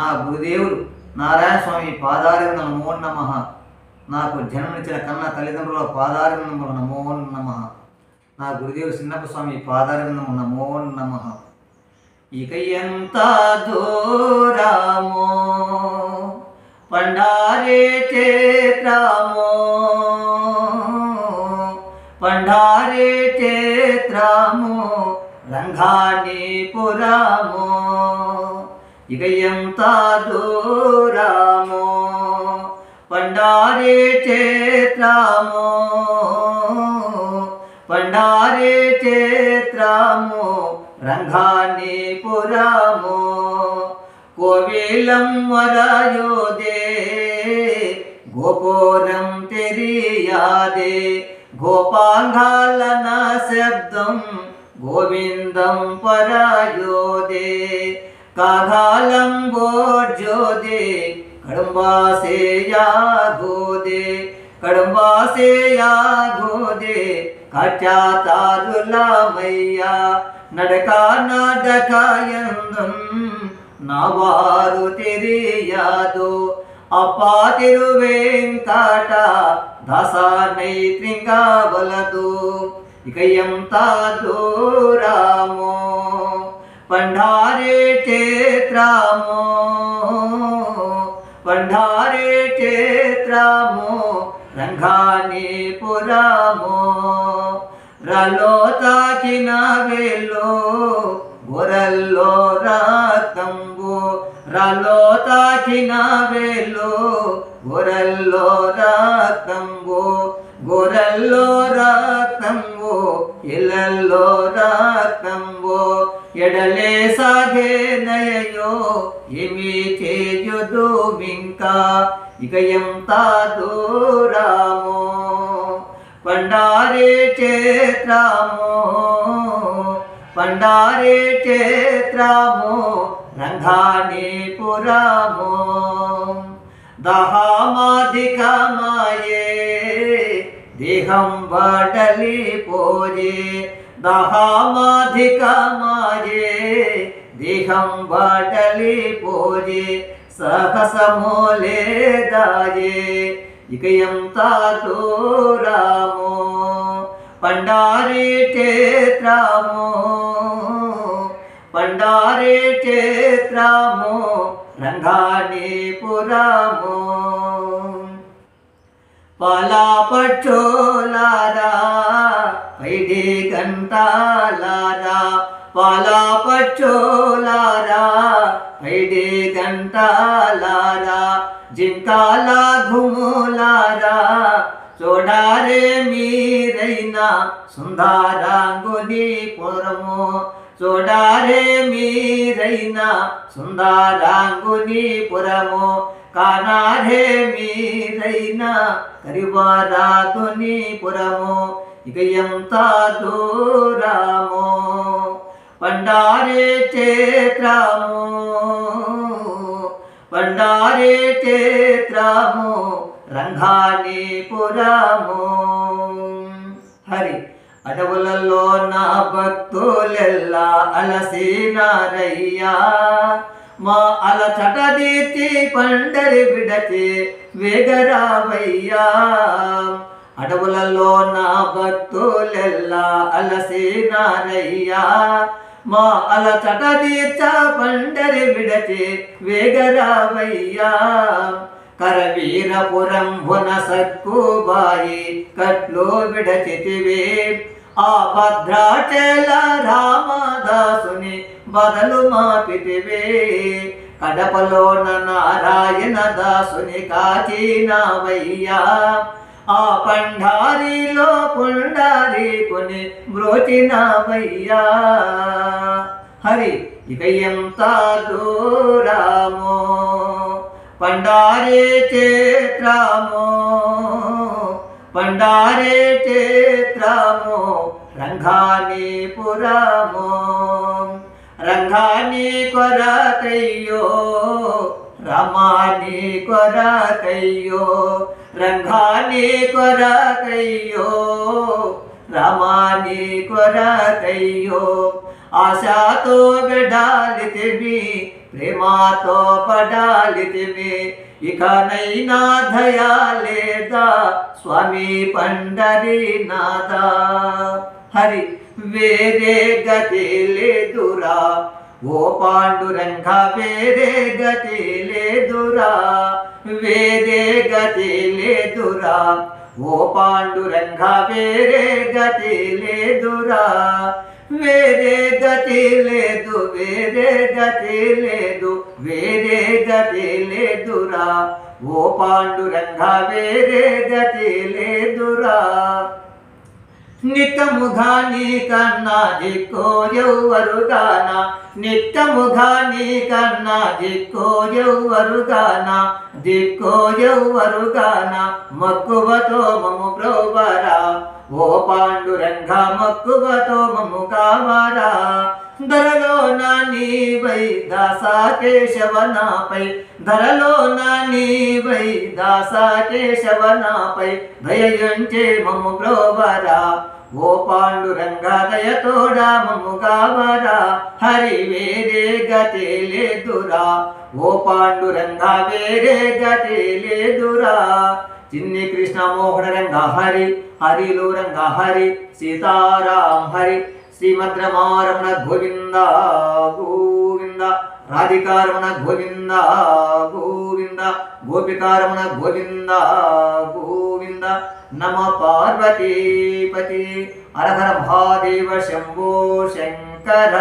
నా గురుదేవుడు నారాయణ స్వామి పాదారిన నమో నమ. నాకు జన్మనిచ్చిన కన్న తల్లిదండ్రుల పాదారినముల నమో నమ. నా గురుదేవుడు చిన్నప్ప స్వామి పాదారినము నమో నమ. ఇక ఎంత దూరమో పండారే చేత్రమో పండారే చేత్రము రంగాని పురమో. ఇక ఎంత దూరమో పండారే చేత్రమో పండారే చేత్రము రంగాని పురము కోవిలం వరయోదే గోపురం తెరియాదే గోపాంగాలన శబ్దం గోవిందం పరయోదే. కాఘాలం గోర్జోదే కడుంబాసేయా గోదే కడుంబాసేయా గోదే కచాతారులమయ్యా నడక నడక ఎందం నవారు తెరియాదు అప్పా తిరువేంకట దశానై త్రింగవలదు ఇక ఎంత దూరమో పండారే చేత్రమో పండారే చేత్రమో రంగాని పురమో రలో తాకిన వేలో గొరల్లో రాతంబు రలో తాకిన వేలో గొరల్లో రాతంబు గొరల్లో రాతంబు ఇళ్ళల్లో ఎడలే సాగే నయయో ఏమి చేయుదు ఇంకా ఇక ఎంత దూరమో? పండారే చేత్రామో పండారే చేత్రమో రంగాని పురమో? దహామాధికమాయే దేహం బడలి పోజే దహామాధికమాయే దిహం బాటలి పోజే సహసమోలే దాయే ఇకయం తాతో రామో పండారే చేత్రామో పండారే చేత్రామో రంగాని పురమో. పాలా పచ్చోలారా గంటాలారా పాలాపచ్చోలారా పైడే గంటాలారా జింకాల ఘుములారా చూడారే మీరైనా సుందారాంగుని పురము చూడారే మీరైనా సుందారాంగుని పురము కానారే మీరైనా కరివారాతుని పురము ఇక ఎంత దూరమో పండారే చేత్రము పండారే చేత్రము రంగాని పురము హరి అడవులలో నా భక్తులెల్లా అలసినారయ్యా. మా అలచట దీతి పండరి విడచి వేగరావయ్యా అడవులలో నా భక్తులెల్లా అలసినారయ్యా మా అలచట తీర్చ పండరి విడచి వేగరావయ్యా. కరవీరపురం భున సక్కుబాయి కట్లు విడచితివే. ఆ భద్రాచల రామదాసుని బదలు మాపితివే. కడపలోన నారాయణ దాసుని కాచినవయ్యా. ఆ పండారిలో పుండారి కొని బ్రోచినవయ్యా హరి ఇక ఎంత దూరామో పండారే చేత్రామో పండారే చేత్రామో రంగాని పురామో రంగాని కొరకయ్యో రమాని కొరకయ్యో రంగాని కొరకయ్యో రమాని కొరకయ్యో ఆశతో బిడాలితివి ప్రేమాతో పడాలితివి ఇకనైనా దయా లేదా స్వామి పండరీనాథ? హరి వేరే గతి లేదురా ఓ పాండురంగ వేరే గతి లేదురా వేరే గతి లేదురా ఓ పాండురంగ వేరే గతి లేదురా వేరే గతి లేదు వేరే గతి లేదు వేరే గతి లేదురా ఓ పాండురంగ వేరే గతి లేదురా నిత్యముగా నీ కన్నా దిక్కో ఎవ్వరుగాన నిత్యముగా నీ కన్నా దిక్కో ఎవ్వరుగాన దిక్కో ఎవ్వరుగాన మక్కువతో మము బ్రోవరా ఓ పాండురంగ మక్కువతో మము కావరా. నీవై దాసా కేశవ నాపై. ధరలో నా నీవై దాసా కేశవ నాపై. దయయుంచే మము బ్రోవరా ఓ పాండురంగా దయతోడా మము కావరా. హరి వేరే గతే లేదురా. ఓ పాండురంగా వేరే గతే లేదురా. చిన్ని కృష్ణ మోహన రంగ హరి హరిలో రంగ హరి సీతారాం హరి. శ్రీమద్రమారమణ గోవింద గోవింద రాధికారమణ గోవింద గోవింద గోపికారమణ గోవింద గోవింద నమ పార్వతీపతి హర హర మహాదేవ శంభో శంకర.